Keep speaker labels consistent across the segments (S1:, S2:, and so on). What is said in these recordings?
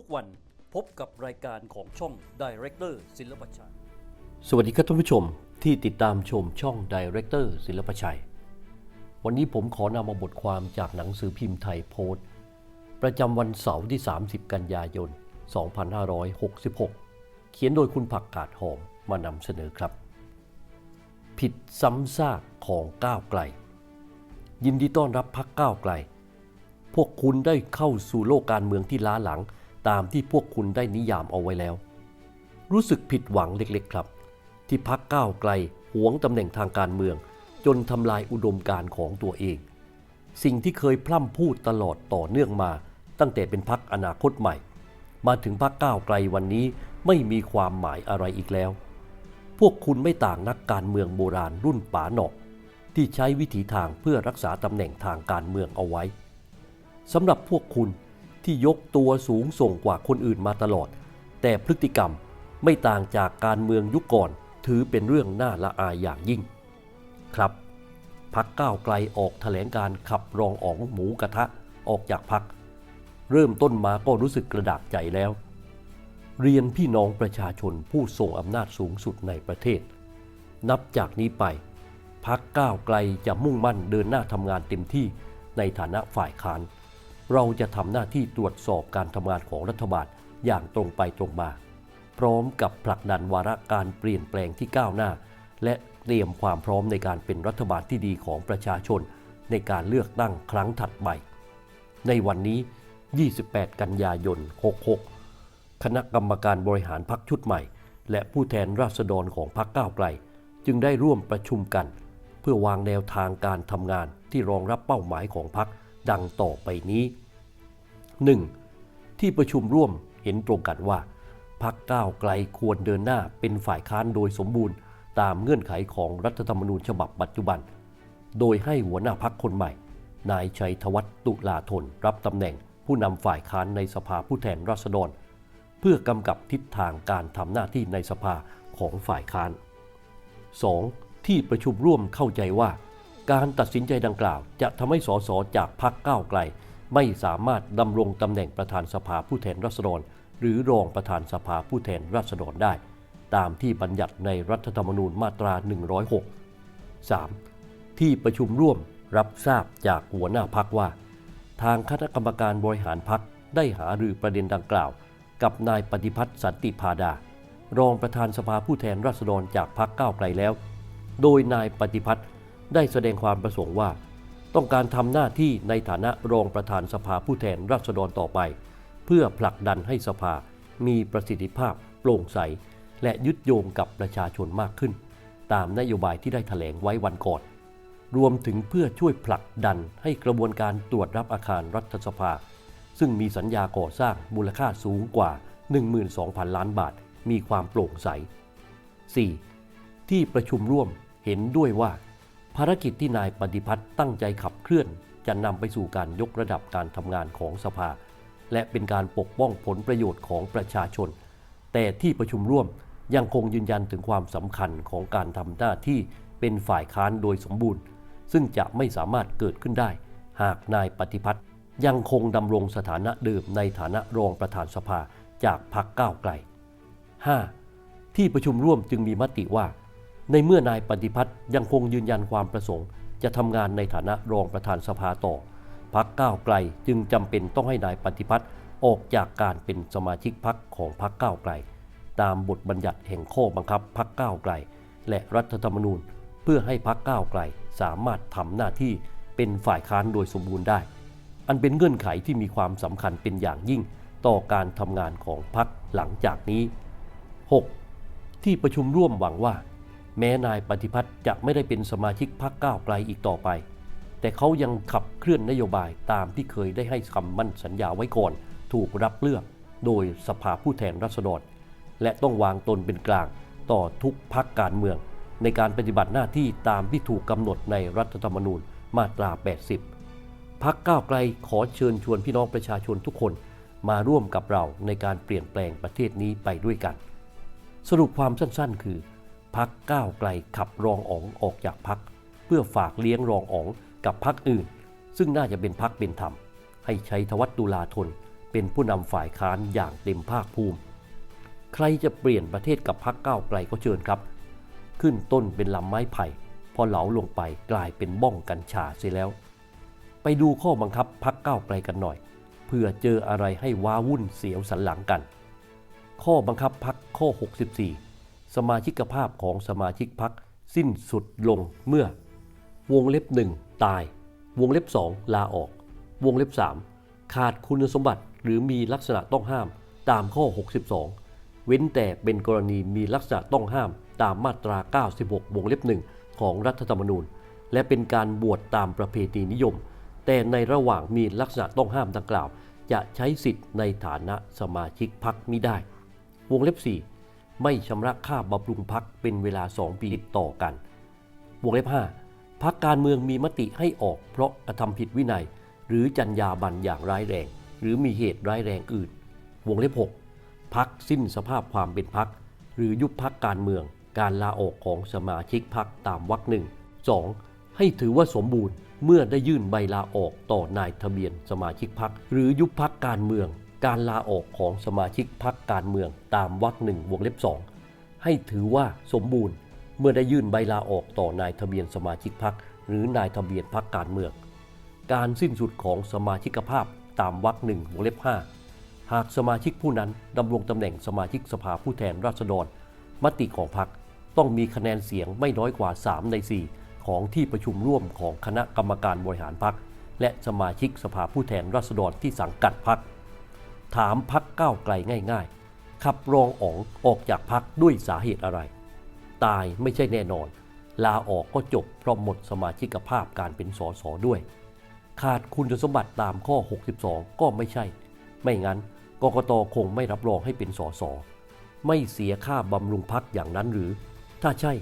S1: ทุกวันพบกับรายการของช่อง Director ศิลปชัย
S2: สวัสดีครับท่านผู้ชมที่ติดตามชมช่อง Director ศิลปชัย วันนี้ผมขอนำมาบทความจากหนังสือพิมพ์ไทยโพสต์ ประจำวันเสาร์ที่ 30 กันยายน 2566 เขียนโดยคุณผักกาดหอมมานำเสนอครับ ผิดซ้ำซากของก้าวไกล ยินดีต้อนรับพักก้าวไกล พวกคุณได้เข้าสู่โลกการเมืองที่ล้าหลัง ตามที่พวกคุณได้นิยามเอาไว้แล้ว รู้สึกผิดหวังเล็กๆครับ ที่พักก้าวไกลหวงตำแหน่งทางการเมือง จนทำลายอุดมการณ์ของตัวเอง สิ่งที่เคยพร่ำพูดตลอดต่อเนื่องมา ตั้งแต่เป็นพักอนาคตใหม่ มาถึงพักก้าวไกลวันนี้ไม่มีความหมายอะไรอีกแล้ว พวกคุณไม่ต่างนักการเมืองโบราณรุ่นป๋าหนอกที่ใช้วิถีทางเพื่อรักษาตำแหน่งทางการเมืองเอาไว้สำหรับพวกคุณ ที่ยกตัวสูงส่งกว่าคนอื่นมาตลอด แต่พฤติกรรมไม่ต่างจากการเมืองยุคก่อน ถือเป็นเรื่องน่าละอายอย่างยิ่ง ครับพักก้าวไกลออกแถลงการขับรองอ๋องหมูกระทะออกจากพัก เริ่มต้นมาก็รู้สึกกระดากใจแล้ว เรียนพี่น้องประชาชนผู้ทรงอำนาจสูงสุดในประเทศ นับจากนี้ไปพักก้าวไกลจะมุ่งมั่นเดินหน้าทำงานเต็มที่ในฐานะฝ่ายค้าน เราจะทำหน้าที่ตรวจสอบการทำงานของรัฐบาลอย่างตรงไปตรงมา พร้อมกับผลักดันวาระการเปลี่ยนแปลงที่ก้าวหน้า และเตรียมความพร้อมในการเป็นรัฐบาลที่ดีของประชาชน ในการเลือกตั้งครั้งถัดไป ในวันนี้ 28 กันยายน 66 คณะกรรมการบริหารพักชุดใหม่ และผู้แทนราษฎรของพักก้าวไกล จึงได้ร่วมประชุมกัน เพื่อวางแนวทางการทำงานที่รองรับเป้าหมายของพัก ดังต่อไปนี้ 1. ที่ประชุมร่วมเห็นตรงกันว่าพักก้าวไกลควรเดินหน้าเป็นฝ่ายค้านโดยสมบูรณ์ ตามเงื่อนไขของรัฐธรรมนูญฉบับปัจจุบัน โดยให้หัวหน้าพักคนใหม่ นายชัยธวัฒน์ตุลาธนรับตำแหน่งผู้นำฝ่ายค้านในสภาผู้แทนราษฎร เพื่อกำกับทิศทางการทำหน้าที่ในสภาของฝ่ายค้าน 2. ที่ประชุมร่วมเข้าใจว่า การตัดสินใจดังกล่าว จะทำให้สสจากพรรคก้าวไกล ไม่สามารถดำรงตำแหน่งประธานสภาผู้แทนราษฎร หรือรองประธานสภาผู้แทนราษฎรได้ ตามที่บัญญัติในรัฐธรรมนูญมาตรา 106 3. ที่ประชุมร่วมรับทราบจากหัวหน้าพักว่า ทางคณะกรรมการบริหารพักได้หารือประเด็นดังกล่าว กับนายปฏิพัฒน์สันติพาดา รองประธานสภาผู้แทนราษฎรจากพรรคก้าวไกลแล้ว โดยนายปฏิพัฒน์ ได้แสดงความประสงค์ว่า ต้องการทำหน้าที่ในฐานะรองประธานสภาผู้แทนราษฎรต่อไป เพื่อผลักดันให้สภามีประสิทธิภาพโปร่งใส และยึดโยงกับประชาชนมากขึ้น ตามนโยบายที่ได้แถลงไว้วันก่อน รวมถึงเพื่อช่วยผลักดันให้กระบวนการตรวจรับอาคารรัฐสภา ซึ่งมีสัญญาก่อสร้างมูลค่าสูงกว่า 12,000 ล้านบาท มีความโปร่งใส 4. ที่ประชุมร่วมเห็นด้วยว่า ภารกิจที่นายปฏิพัฒน์ตั้งใจขับเคลื่อน จะนำไปสู่การยกระดับการทำงานของสภา และเป็นการปกป้องผลประโยชน์ของประชาชน แต่ที่ประชุมร่วมยังคงยืนยันถึงความสำคัญของการทำหน้าที่เป็นฝ่ายค้านโดยสมบูรณ์ ซึ่งจะไม่สามารถเกิดขึ้นได้ หากนายปฏิพัฒน์ยังคงดำรงสถานะเดิมในฐานะรองประธานสภาจากพรรคก้าวไกล 5. ที่ประชุมร่วมจึงมีมติว่า ในเมื่อนายปฏิพัฒน์ยังคงยืนยันความประสงค์ จะทำงานในฐานะรองประธานสภาต่อพรรคก้าวไกลจึงจำเป็นต้องให้นายปฏิพัฒน์ออกจากการเป็นสมาชิกพรรคของพรรคก้าวไกล ตามบทบัญญัติแห่งข้อบังคับพรรคก้าวไกล และรัฐธรรมนูญ เพื่อให้พรรคก้าวไกลสามารถทำหน้าที่เป็นฝ่ายค้านโดยสมบูรณ์ได้ อันเป็นเงื่อนไขที่มีความสำคัญเป็นอย่างยิ่งต่อการทำงานของพรรคหลังจากนี้ 6. ที่ประชุมร่วมหวังว่า แม้นายปฏิพัฒน์จะไม่ได้เป็นสมาชิกพรรคก้าวไกลอีกต่อไป แต่เขายังขับเคลื่อนนโยบายตามที่เคยได้ให้คำมั่นสัญญาไว้ก่อน ถูกรับเลือกโดยสภาผู้แทนราษฎร และต้องวางตนเป็นกลางต่อทุกพรรคการเมือง ในการปฏิบัติหน้าที่ตามที่ถูกกำหนดในรัฐธรรมนูญมาตรา 80 พักก้าวไกลขอเชิญชวนพี่น้องประชาชนทุกคนมาร่วมกับเราในการเปลี่ยนแปลงประเทศนี้ไปด้วยกัน สรุปความสั้นๆ คือ พักก้าวไกลขับรองอ๋องออกจากพัก เพื่อฝากเลี้ยงรองอ๋องกับพักอื่น ซึ่งน่าจะเป็นพักเป็นธรรม ให้ใช้ทวัตตุลาธนเป็นผู้นำฝ่ายค้านอย่างเต็มภาคภูมิ ใครจะเปลี่ยนประเทศกับพักก้าวไกลก็เชิญครับ ขึ้นต้นเป็นลำไม้ไผ่ พอเหลาลงไปกลายเป็นบ้องกัญชาเสียแล้ว ไปดูข้อบังคับพักก้าวไกลกันหน่อยเพื่อเจออะไรให้ว้าวุ่นเสียวสันหลังกัน ข้อบังคับพักข้อ 64 สมาชิกภาพของสมาชิกพักสิ้นสุดลงเมื่อ วงเล็บ 1 ตาย วงเล็บ 2 ลาออก วงเล็บ 3 ขาดคุณสมบัติหรือมีลักษณะต้องห้ามตามข้อ 62 เว้นแต่เป็นกรณีมีลักษณะต้องห้ามตามมาตรา 96 วงเล็บ 1 ของรัฐธรรมนูญ และเป็นการบวชตามประเพณีนิยม แต่ในระหว่างมีลักษณะต้องห้ามดังกล่าว จะใช้สิทธิ์ในฐานะสมาชิกพักมิได้ วงเล็บ 4 ไม่ชำระค่าบำรุงพักเป็นเวลา 2 ปีติดต่อกัน วงเล็บ 5 พักการเมืองมีมติให้ออกเพราะกระทำผิดวินัย หรือจรรยาบรรณอย่างร้ายแรง หรือมีเหตุร้ายแรงอื่น วงเล็บ 6 พักสิ้นสภาพความเป็นพัก หรือยุบพักการเมือง การลาออกของสมาชิกพักตามวรรคหนึ่ง 2. ให้ถือว่าสมบูรณ์เมื่อได้ยื่นใบลาออกต่อนายทะเบียนสมาชิกพักหรือยุบพักการเมือง การลาออกของสมาชิกพักการเมืองตามวรรคหนึ่งวงเล็บ2ให้ถือว่าสมบูรณ์เมื่อได้ยื่นใบลาออกต่อนายทะเบียนสมาชิกพักหรือนายทะเบียนพักการเมือง การสิ้นสุดของสมาชิกภาพตามวรรคหนึ่งวงเล็บ5หากสมาชิกผู้นั้นดำรงตำแหน่งสมาชิกสภาผู้แทนราษฎร มติของพรรคต้องมีคะแนนเสียงไม่น้อยกว่า 3 ใน 4 ของที่ประชุมร่วมของคณะกรรมการบริหารพรรคและสมาชิกสภาผู้แทนราษฎรที่สังกัดพรรค ถามพักก้าวไกลง่ายๆ ขับรองอ๋องออกจากพักด้วยสาเหตุอะไร ตายไม่ใช่แน่นอน ลาออกก็จบเพราะหมดสมาชิกภาพการเป็นสสด้วย ขาดคุณสมบัติตามข้อ 62 ก็ไม่ใช่ ไม่งั้นกกตคงไม่รับรองให้เป็นสสไม่เสียค่าบำรุงพักอย่างนั้นหรือ ถ้าใช่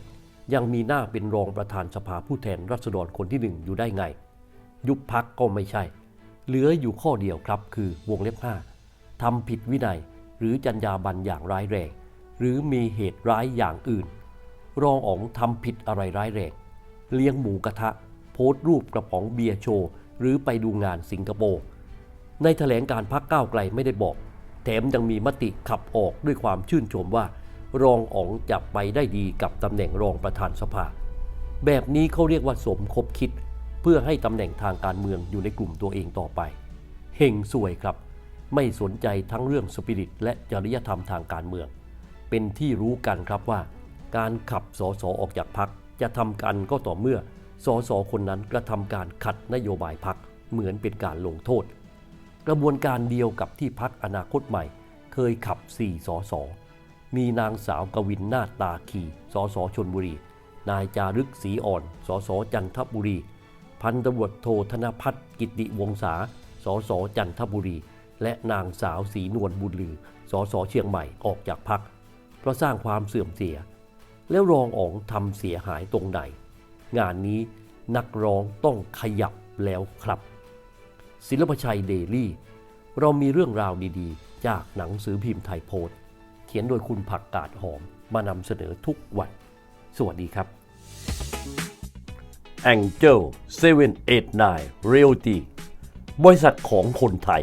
S2: ยังมีหน้าเป็นรองประธานสภาผู้แทนราษฎรคนที่หนึ่งอยู่ได้ไง ยุบพักก็ไม่ใช่ เหลืออยู่ข้อเดียวครับคือวงเล็บ5 ทำผิดวินัยหรือจรรยาบรรณอย่างร้ายแรง หรือมีเหตุร้ายอย่างอื่น รองอ๋องทำผิดอะไรร้ายแรง เลี้ยงหมูกระทะ โพสต์รูปกระป๋องเบียร์โชว์ หรือไปดูงานสิงคโปร์ในแถลงการพักก้าวไกลไม่ได้บอก แถมยังมีมติขับออกด้วยความชื่นชมว่า รองอ๋องจะไปได้ดีกับตำแหน่งรองประธานสภา แบบนี้เขาเรียกว่าสมคบคิด เพื่อให้ตำแหน่งทางการเมืองอยู่ในกลุ่มตัวเองต่อไปเฮงสวยครับ ไม่สนใจทั้งเรื่องสปิริตและจริยธรรมทางการเมือง เป็นที่รู้กันครับว่า การขับสสออกจากพักจะทำกันก็ต่อเมื่อสสคนนั้นกระทำการขัดนโยบายพักเหมือนเป็นการลงโทษ กระบวนการเดียวกับที่พักอนาคตใหม่ เคยขับ4สสมีนางสาวกวินนาตาคีสสชนบุรี นายจารึกศรีอ่อน สสจันทบุรี พันตำรวจโทธนพัฒน์กิติวงศาสสจันทบุรี และนางสาวศรีนวลบุญลือ สสเชียงใหม่ออกจากพัก เพราะสร้างความเสื่อมเสีย แล้วรองอ๋องทำเสียหายตรงไหน งานนี้นักร้องต้องขยับแล้วครับ ศิลปชัยเดลี่ เรามีเรื่องราวดีๆ จากหนังสือพิมพ์ไทยโพสต์ เขียนโดยคุณผักกาดหอมมานำเสนอทุกวัน สวัสดีครับ Angel 789 Realty บริษัทของคนไทย